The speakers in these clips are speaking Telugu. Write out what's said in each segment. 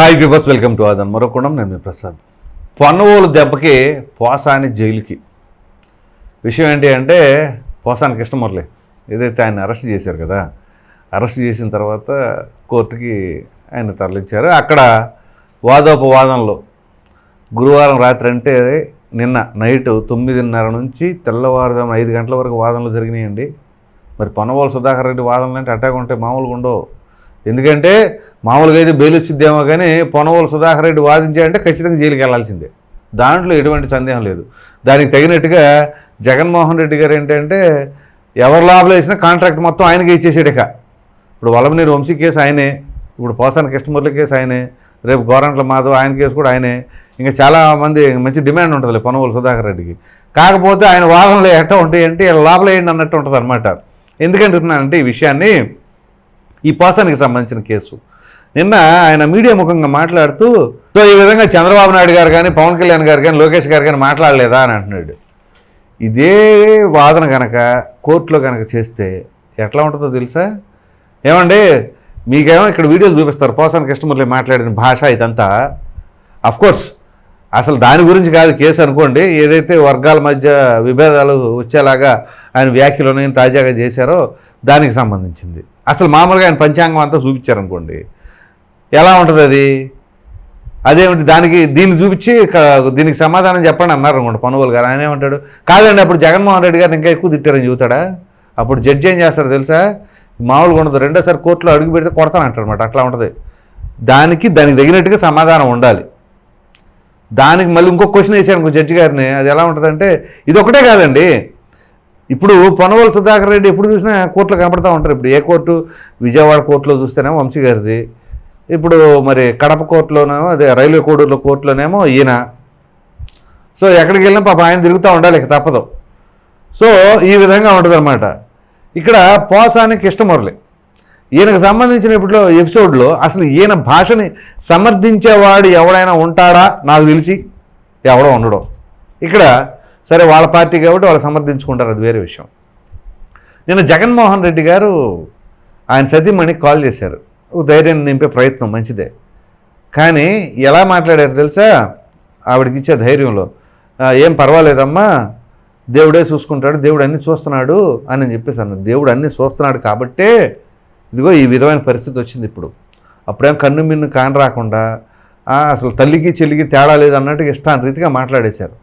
హాయ్ వ్యూవర్స్ వెల్కమ్ టు ఆదన్ మరొకడం. నేను మీ ప్రసాద్. పొన్నవోలు దెబ్బకి పోసాని జైలుకి. విషయం ఏంటి అంటే పోసాని కృష్ణమురళి ఏదైతే ఆయన అరెస్ట్ చేశారు కదా అరెస్ట్ చేసిన తర్వాత కోర్టుకి ఆయన తరలించారు. అక్కడ వాదోపవాదనలు గురువారం రాత్రి అంటే నిన్న నైట్ తొమ్మిదిన్నర నుంచి తెల్లవారుజామున ఐదు గంటల వరకు వాదనలు జరిగినాయండి. మరి పొన్నవోలు సుధాకర్ రెడ్డి వాదనలు అంటే అట్టాగా ఉంటే మామూలుగా ఉండవు. ఎందుకంటే మామూలుగా అయితే బెయిల్ వచ్చిద్దేమో కానీ పొనవోలు సుధాకర్ రెడ్డి వాదించాడంటే ఖచ్చితంగా జైలుకి వెళ్ళాల్సిందే దాంట్లో ఎటువంటి సందేహం లేదు. దానికి తగినట్టుగా జగన్మోహన్ రెడ్డి గారు ఏంటంటే ఎవరు లాభలు వేసినా కాంట్రాక్ట్ మొత్తం ఆయనకే ఇచ్చేసాడు ఇక. ఇప్పుడు వల్లభనేని వంశీ కేసు ఆయనే ఇప్పుడు పోసాన కృష్ణమురళి కేసు ఆయనే రేపు గోరంట్ల మాధవ్ ఆయన కేసు కూడా ఆయనే. ఇంకా చాలామంది మంచి డిమాండ్ ఉంటుంది పొనవోలు సుధాకర్ రెడ్డికి. కాకపోతే ఆయన వాదనలు ఎట్ట ఉంటాయంటే లాభలేయండి అన్నట్టు ఉంటుంది అనమాట ఎందుకంటున్నానంటే ఈ విషయాన్ని ఈ పాసానికి సంబంధించిన కేసు. నిన్న ఆయన మీడియా ముఖంగా మాట్లాడుతూ సో ఈ విధంగా చంద్రబాబు నాయుడు గారు కానీ పవన్ కళ్యాణ్ గారు కానీ లోకేష్ గారు కానీ మాట్లాడలేదా? అని అంటున్నాడు. ఇదే వాదన కనుక కోర్టులో కనుక చేస్తే ఎట్లా ఉంటుందో తెలుసా? ఏమండి మీకేమో ఇక్కడ వీడియోలు చూపిస్తారు పోసాని కృష్ణమురళి మాట్లాడిన భాష ఇదంతా. కోర్స్ అసలు దాని గురించి కాదు కేసు అనుకోండి ఏదైతే వర్గాల మధ్య విభేదాలు వచ్చేలాగా ఆయన వ్యాఖ్యలు తాజాగా చేశారో దానికి సంబంధించింది. అసలు మామూలుగా ఆయన పంచాంగం అంతా చూపించారనుకోండి ఎలా ఉంటుంది అది? అదేమిటి దానికి దీన్ని చూపించి దీనికి సమాధానం చెప్పండి అన్నారు అనుకోండి పనుగోలు గారు. ఆయన ఏమంటాడు? కాదండి అప్పుడు జగన్మోహన్ రెడ్డి గారిని ఇంకా ఎక్కువ తిట్టారని చెబుతాడా? అప్పుడు జడ్జి ఏం చేస్తారు తెలుసా? మామూలుగా ఉండదు రెండోసారి కోర్టులో అడుగు పెడితే కొడతానంటాడనమాట అట్లా ఉంటుంది. దానికి దానికి తగినట్టుగా సమాధానం ఉండాలి. దానికి మళ్ళీ ఇంకొక క్వశ్చన్ వేసాను జడ్జి గారిని అది ఎలా ఉంటుందంటే ఇది ఒకటే కాదండి. ఇప్పుడు పొనవల్ సుధాకర్ రెడ్డి ఎప్పుడు చూసినా కోర్టులో కనపడతా ఉంటారు. ఇప్పుడు ఏ కోర్టు? విజయవాడ కోర్టులో చూస్తేనేమో వంశీ గారిది. ఇప్పుడు మరి కడప కోర్టులోనేమో అదే రైల్వే కోడూరులో కోర్టులోనేమో ఈయన. సో ఎక్కడికి వెళ్ళినా పాప ఆయన తిరుగుతూ ఉండాలి ఇక తప్పదు. సో ఈ విధంగా ఉంటుందన్నమాట. ఇక్కడ పోసాని కృష్ణమురళి ఈయనకు సంబంధించిన ఇప్పుడు ఎపిసోడ్లో అసలు ఈయన భాషని సమర్థించేవాడు ఎవడైనా ఉంటాడా? నాకు తెలిసి ఎవడో ఉండడం. ఇక్కడ సరే వాళ్ళ పార్టీ కాబట్టి వాళ్ళు సమర్థించుకుంటారు అది వేరే విషయం. నిన్న జగన్మోహన్ రెడ్డి గారు ఆయన సతీమణికి కాల్ చేశారు. ధైర్యాన్ని నింపే ప్రయత్నం మంచిదే. కానీ ఎలా మాట్లాడారు తెలుసా? ఆవిడకి ఇచ్చే ధైర్యంలో ఏం పర్వాలేదమ్మా దేవుడే చూసుకుంటాడు దేవుడు అన్నీ చూస్తున్నాడు అని చెప్పేసి అన్నాను. దేవుడు అన్నీ చూస్తున్నాడు కాబట్టే ఇదిగో ఈ విధమైన పరిస్థితి వచ్చింది ఇప్పుడు. అప్పుడేం కన్ను మిన్ను కాని రాకుండా అసలు తల్లికి చెల్లికి తేడా లేదు అన్నట్టుగా ఇష్టాన్ని రీతిగా మాట్లాడేశారు.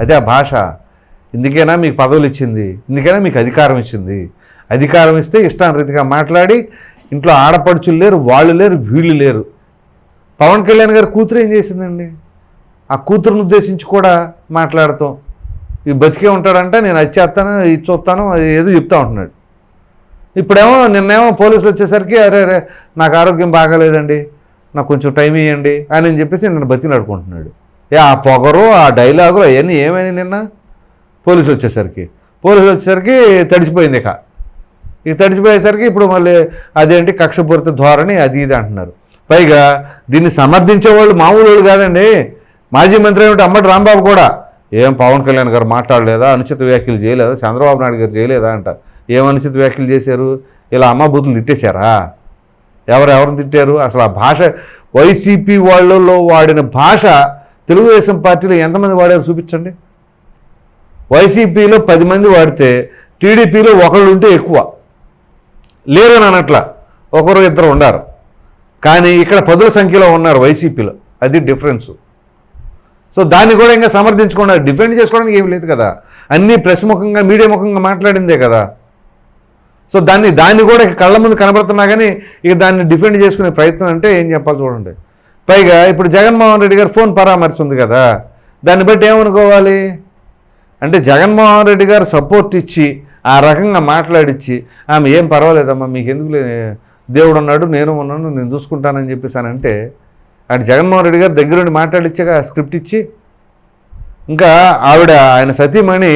అదే ఆ భాష. ఇందుకైనా మీకు పదవులు ఇచ్చింది ఇందుకైనా మీకు అధికారం ఇచ్చింది అధికారం ఇస్తే ఇష్టాన్ని రీతిగా మాట్లాడి ఇంట్లో ఆడపడుచులు లేరు వాళ్ళు లేరు వీళ్ళు లేరు. పవన్ కళ్యాణ్ గారు కూతురు ఏం చేసిందండి? ఆ కూతురును ఉద్దేశించి కూడా మాట్లాడతాం. ఈ బతికే ఉంటాడంటే నేను అది చేస్తాను ఇది చూస్తాను ఏదో చెప్తా ఉంటున్నాడు. ఇప్పుడేమో నిన్నేమో పోలీసులు వచ్చేసరికి అరే అరే నాకు ఆరోగ్యం బాగాలేదండి నాకు కొంచెం టైం ఇవ్వండి అని చెప్పేసి నన్ను బతికి నడుకుంటున్నాడు ఆ పొగరు ఆ డైలాగులు అవన్నీ ఏమైనా నిన్న? పోలీసు వచ్చేసరికి. పోలీసులు వచ్చేసరికి తడిసిపోయింది ఇక. ఇక తడిసిపోయేసరికి ఇప్పుడు మళ్ళీ అదేంటి కక్షపూరిత ధోరణి అది ఇది అంటున్నారు. పైగా దీన్ని సమర్థించే వాళ్ళు మామూలు వాళ్ళు కాదండి. మాజీ మంత్రి ఏమిటి అమ్మటి రాంబాబు కూడా ఏం పవన్ కళ్యాణ్ గారు మాట్లాడలేదా? అనుచిత వ్యాఖ్యలు చేయలేదా? చంద్రబాబు నాయుడు గారు చేయలేదా అంట. ఏం అనుచిత వ్యాఖ్యలు చేశారు? ఇలా అమ్మ బూతులు తిట్టేశారా? ఎవరు ఎవరిని తిట్టారు? అసలు ఆ భాష వైసీపీ వాళ్ళలో వాడిన భాష తెలుగుదేశం పార్టీలో ఎంతమంది వాడారు చూపించండి? వైసీపీలో పది మంది వాడితే టీడీపీలో ఒకళ్ళు ఉంటే ఎక్కువ. లేరని అనట్లా. ఒకరు ఇద్దరు ఉండారు. కానీ ఇక్కడ పదుల సంఖ్యలో ఉన్నారు వైసీపీలో. అది డిఫరెన్స్ సో దాన్ని కూడా ఇంకా సమర్థించుకున్నారు. డిఫెండ్ చేసుకోవడానికి ఏం లేదు కదా. అన్నీ ప్రెస్ ముఖంగా మీడియా ముఖంగా మాట్లాడిందే కదా. సో దాన్ని దాన్ని కూడా ఇక కళ్ళ ముందు కనబడుతున్నా కానీ ఇక దాన్ని డిఫెండ్ చేసుకునే ప్రయత్నం అంటే ఏం చెప్పాలి చూడండి. పైగా ఇప్పుడు జగన్మోహన్ రెడ్డి గారు ఫోన్ పరామర్శ ఉంది కదా. దాన్ని బట్టి ఏమనుకోవాలి? అంటే జగన్మోహన్ రెడ్డి గారు సపోర్ట్ ఇచ్చి ఆ రకంగా మాట్లాడిచ్చి ఆమె ఏం పర్వాలేదమ్మా మీకు ఎందుకు దేవుడు ఉన్నాడు నేను ఉన్నాను నేను చూసుకుంటానని చెప్పేసానంటే అటు జగన్మోహన్ రెడ్డి గారు దగ్గరుండి మాట్లాడిచ్చాక స్క్రిప్ట్ ఇచ్చి ఇంకా ఆవిడ ఆయన సతీమణి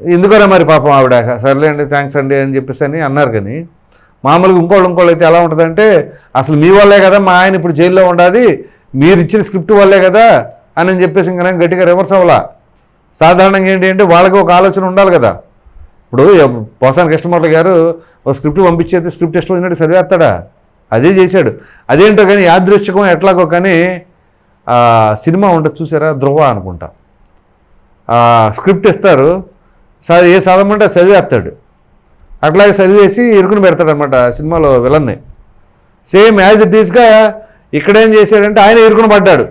ఎందుకరా మరి పాపం ఆవిడ? సర్లే అండి థ్యాంక్స్ అండి అని చెప్పేసి అని అన్నారు కానీ మామూలుగా ఇంకోళ్ళు ఇంకోళ్ళు అయితే ఎలా ఉంటుందంటే అసలు మీ వల్లే కదా మా ఆయన ఇప్పుడు జైల్లో ఉండాది మీరు ఇచ్చిన స్క్రిప్ట్ వల్లే కదా అని అని చెప్పేసి ఇంకా గట్టిగా రివర్స్ అవ్వాలా. సాధారణంగా ఏంటి అంటే వాళ్ళకి ఒక ఆలోచన ఉండాలి కదా. ఇప్పుడు పోసాని కృష్ణమూర్తి గారు ఒక స్క్రిప్ట్ పంపించేది స్క్రిప్ట్ ఇష్టం వచ్చినట్టు చదివేస్తాడా? అదే చేశాడు. అదేంటో కానీ యాదృశ్యకం ఎట్లాగో కానీ సినిమా ఉంటుంది చూసారా? ధ్రువ అనుకుంటా. స్క్రిప్ట్ ఇస్తారు. చ- ఏ చదవమంటే చదివేస్తాడు. అట్లాగే చదివేసి ఇరుకుని పెడతాడనమాట సినిమాలో విలన్ని. సేమ్ యాజ్ ఇట్ ఈస్గా ఇక్కడేం చేశాడంటే ఆయన ఇరుకుని పడ్డాడు.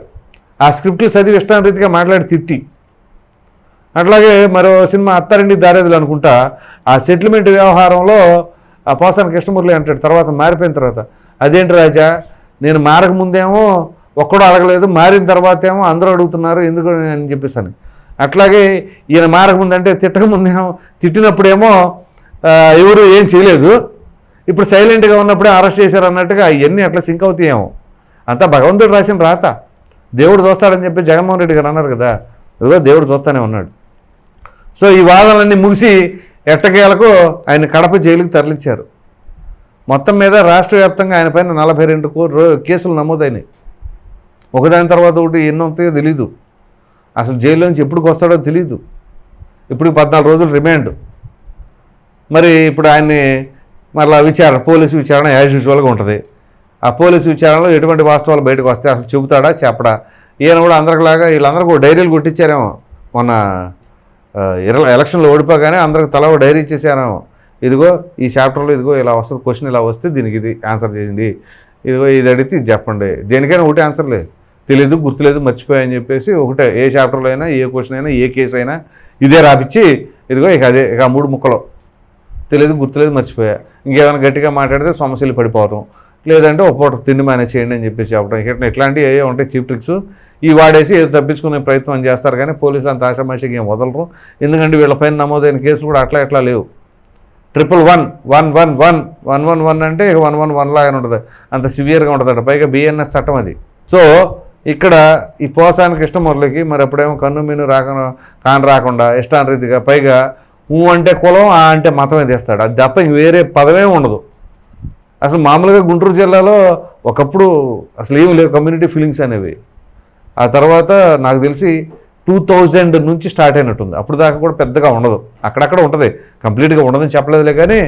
ఆ స్క్రిప్ట్లు చదివి ఇష్టం రీతిగా మాట్లాడి తిట్టి. అట్లాగే మరో సినిమా అత్తారింటి దారేదులు అనుకుంటా ఆ సెటిల్మెంట్ వ్యవహారంలో ఆ పోసాన కృష్ణమూర్తి అంటాడు తర్వాత మారిపోయిన తర్వాత. అదేంటి రాజా నేను మారకముందేమో ఒక్కడో అడగలేదు మారిన తర్వాత ఏమో అందరూ అడుగుతున్నారు ఎందుకు అని చెప్పేసాను అట్లాగే ఈయన మారకముందంటే తిట్టక ముందేమో తిట్టినప్పుడేమో ఎవరు ఏం చేయలేదు. ఇప్పుడు సైలెంట్గా ఉన్నప్పుడే అరెస్ట్ చేశారు అన్నట్టుగా అవన్నీ అట్లా సింక్ అవుతాయేమో. అంతా భగవంతుడు రాసిన రాత. దేవుడు చూస్తాడని చెప్పి జగన్మోహన్ రెడ్డి గారు అన్నారు కదా. ఏదో దేవుడు చూస్తానే ఉన్నాడు. సో ఈ వాదనలన్నీ ముగిసి ఎట్టకేలకు ఆయన కడప జైలుకి తరలించారు. మొత్తం మీద రాష్ట్ర వ్యాప్తంగా ఆయన పైన నలభై రెండు కేసులు నమోదైనాయి. ఒకదాని తర్వాత ఒకటి ఎన్నో ఉంటాయో తెలీదు. అసలు జైల్లోంచి ఎప్పుడుకొస్తాడో వస్తాడో తెలీదు. ఇప్పుడు పద్నాలుగు రోజులు రిమాండ్ మరి ఇప్పుడు ఆయన్ని మరలా విచారణ పోలీసు విచారణ యాజ్ యూజువల్గా ఉంటుంది. ఆ పోలీసు విచారణలో ఎటువంటి వాస్తవాలు బయటకు వస్తే అసలు చెబుతాడా చెప్పడా? ఈయన కూడా అందరిలాగా వీళ్ళందరూ కూడా డైరీలు కొట్టించారేమో. మొన్న ఎలక్షన్లో ఓడిపోగానే అందరికి తల ఒక డైరీ ఇచ్చేసారేమో. ఇదిగో ఈ చాప్టర్లో ఇదిగో ఇలా వస్తుంది క్వశ్చన్ ఇలా వస్తే దీనికి ఇది ఆన్సర్ చేయండి. ఇదిగో ఇది అడిగితే ఇది చెప్పండి. దేనికైనా ఒకటే ఆన్సర్ లేదు. తెలియదు గుర్తులేదు మర్చిపోయాయని చెప్పేసి ఒకటే ఏ చాప్టర్లో అయినా ఏ క్వశ్చన్ అయినా ఏ కేసు అయినా ఇదే రాపిచ్చి ఇదిగో ఇక అదే ఇక ఆ మూడు ముక్కలు. తెలియదు గుర్తులేదు మర్చిపోయా. ఇంకేమైనా గట్టిగా మాట్లాడితే సమస్యలు పడిపోవటం లేదంటే ఒక పూట తిండి మేనేజ్ చేయండి అని చెప్పేసి చెప్పడం. ఇట్లా ఇట్లాంటివి ఏ ఉంటాయి చీప్ ట్రిక్స్. ఈ వాడేసి ఏదో తప్పించుకునే ప్రయత్నం చేస్తారు కానీ పోలీసులు అంత ఆశామాషికి ఏం వదలరు. ఎందుకంటే వీళ్ళపైన నమోదైన కేసులు కూడా అట్లా ఎట్లా లేవు. Triple one one one one one one one అంటే వన్ వన్ వన్ లాగా ఉంటుంది. అంత సివియర్గా ఉంటుందట. పైగా బిఎన్ఎస్ చట్టం అది. సో ఇక్కడ ఈ పోసానికి ఇష్టమురళికి మరి అప్పుడేమో కన్ను మీను రాక కాని రాకుండా ఇష్టానరీతిగా పైగా ఊ అంటే కులం ఆ అంటే మతమే తీస్తాడు. అది తప్ప ఇంక వేరే పదమే ఉండదు. అసలు మామూలుగా గుంటూరు జిల్లాలో ఒకప్పుడు అసలు ఏమి లేవు కమ్యూనిటీ ఫీలింగ్స్ అనేవి. ఆ తర్వాత నాకు తెలిసి టూ థౌజండ్ నుంచి స్టార్ట్ అయినట్టుంది. అప్పుడు దాకా కూడా పెద్దగా ఉండదు. అక్కడక్కడ ఉంటుంది. కంప్లీట్గా ఉండదని చెప్పలేదులే కానీ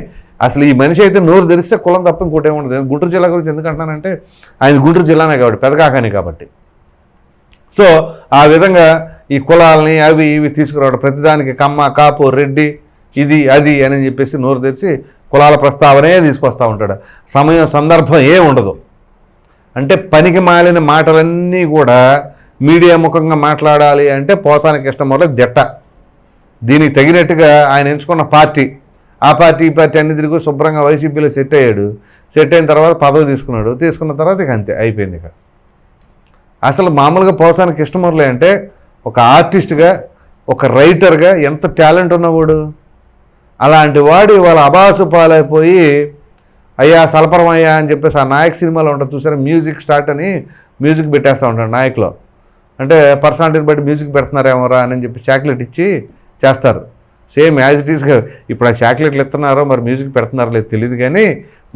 అసలు ఈ మనిషి అయితే నోరు తెరిస్తే కులం తప్ప ఇంకోటి ఉండదు. గుంటూరు జిల్లా గురించి ఎందుకంటున్నానంటే ఆయన గుంటూరు జిల్లానే కాబట్టి పెదగాకని కాబట్టి. సో ఆ విధంగా ఈ కులాలని అవి ఇవి తీసుకురావడం ప్రతిదానికి కమ్మ కాపు రెడ్డి ఇది అది అని చెప్పేసి నోరు తెరిచి కులాల ప్రస్తావనే తీసుకొస్తూ ఉంటాడు. సమయం సందర్భం ఏ ఉండదు. అంటే పనికి మాలిన మాటలన్నీ కూడా మీడియా ముఖంగా మాట్లాడాలి అంటే పోసానికి ఇష్టం వల్ల దిట్ట దీనికి తగినట్టుగా ఆయన ఎంచుకున్న పార్టీ. ఆ పార్టీ ఈ పార్టీ అన్ని తిరిగి శుభ్రంగా వైసీపీలో సెట్ అయ్యాడు. సెట్ అయిన తర్వాత పదవి తీసుకున్నాడు. తీసుకున్న తర్వాత ఇక అంతే అయిపోయింది ఇక. అసలు మామూలుగా పోసానికి ఇష్టమర్లే అంటే ఒక ఆర్టిస్ట్గా ఒక రైటర్గా ఎంత టాలెంట్ ఉన్నవాడు? అలాంటి వాడు వాళ్ళ అబాసు పాలైపోయి అయ్యా సలపరం అయ్యా అని చెప్పేసి ఆ నాయక్ సినిమాలో ఉంటుంది చూసారా? మ్యూజిక్ స్టార్ట్ అని మ్యూజిక్ పెట్టేస్తూ ఉంటాడు నాయక్లో. అంటే పర్సనాలిటీని బట్టి మ్యూజిక్ పెడుతున్నారేమోరా అని చెప్పి చాక్లెట్ ఇచ్చి చేస్తారు. సేమ్ యాజ్ ఇట్ ఈస్గా ఇప్పుడు ఆ చాక్లెట్లు ఇస్తున్నారో మరి మ్యూజిక్ పెడుతున్నారో లేదు తెలియదు కానీ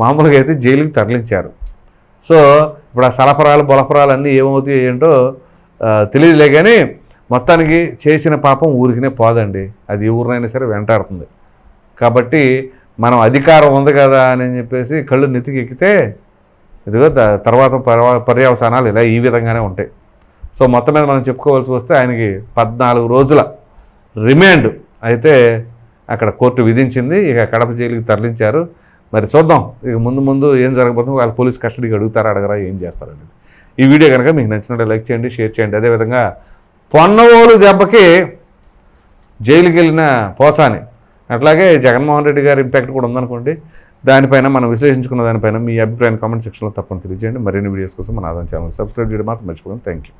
మామూలుగా అయితే జైలుకి తరలించారు. సో ఇప్పుడు ఆ సలఫరాలు బొలపరాలు అన్నీ ఏమవుతాయి ఏంటో తెలియదులే కానీ మొత్తానికి చేసిన పాపం ఊరికినే పోదండి. అది ఊరినైనా సరే వెంటాడుతుంది. కాబట్టి మనం అధికారం ఉంది కదా అని చెప్పేసి కళ్ళు నెతికి ఎక్కితే ఇదిగో తర్వాత పర్వ- పర్యవసానాలు ఇలా ఈ విధంగానే ఉంటాయి. సో మొత్తం మీద మనం చెప్పుకోవాల్సి వస్తే ఆయనకి పద్నాలుగు రోజుల రిమాండ్ అయితే అక్కడ కోర్టు విధించింది. ఇక కడప జైలుకి తరలించారు. మరి చూద్దాం. ఇక ముందు ముందు ఏం జరగబోతుందో వాళ్ళ పోలీస్ కస్టడీకి అడుగుతారా అడగరా ఏం చేస్తారండి ఈ వీడియో కనుక మీకు నచ్చినట్టు లైక్ చేయండి షేర్ చేయండి. అదేవిధంగా పొన్నవోలు దెబ్బకి జైలుకి వెళ్ళిన పోసాని. అట్లాగే జగన్మోహన్ రెడ్డి గారి ఇంపాక్ట్ కూడా ఉందనుకోండి. దానిపైన మనం విశ్లేషించుకున్న దానిపైన మీ అభిప్రాయం కామెంట్ సెక్షన్లో తప్పని తెలియజేయండి. మరిన్ని వీడియోస్ కోసం మన ఆదాయం ఛానల్ సబ్స్క్రైబ్ చేయడం మాత్రం మర్చిపోకండి. Thank you